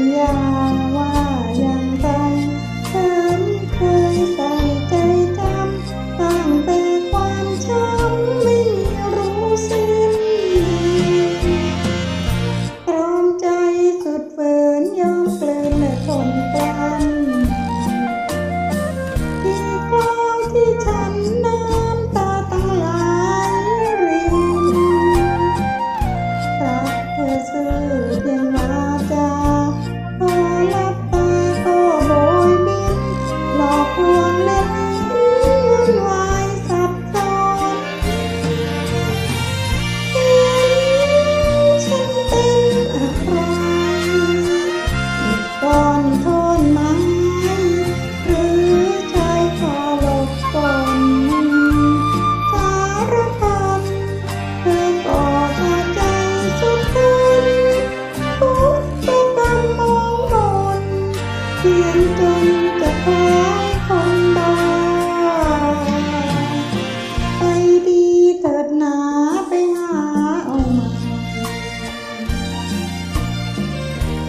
yeah.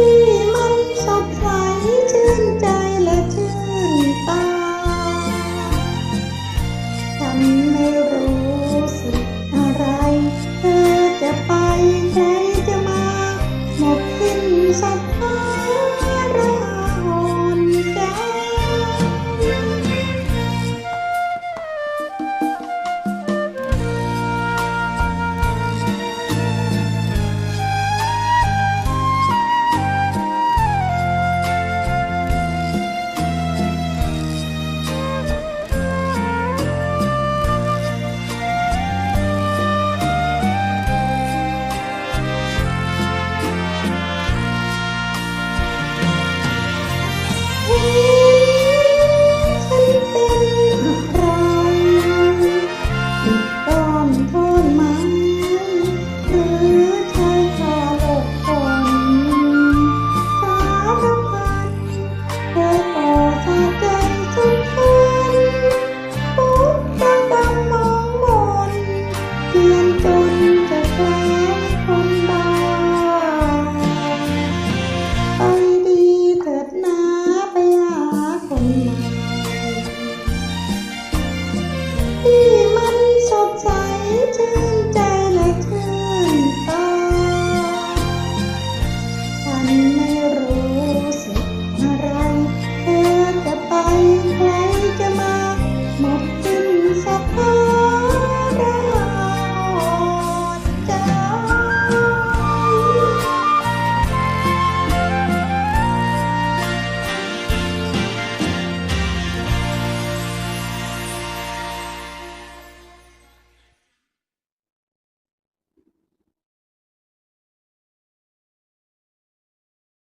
ที่มันสดใสชื่นใจและชื่นตา ฉันไม่รู้สึกอะไร เธอจะไปใครจะมา หมดสิ้นสัก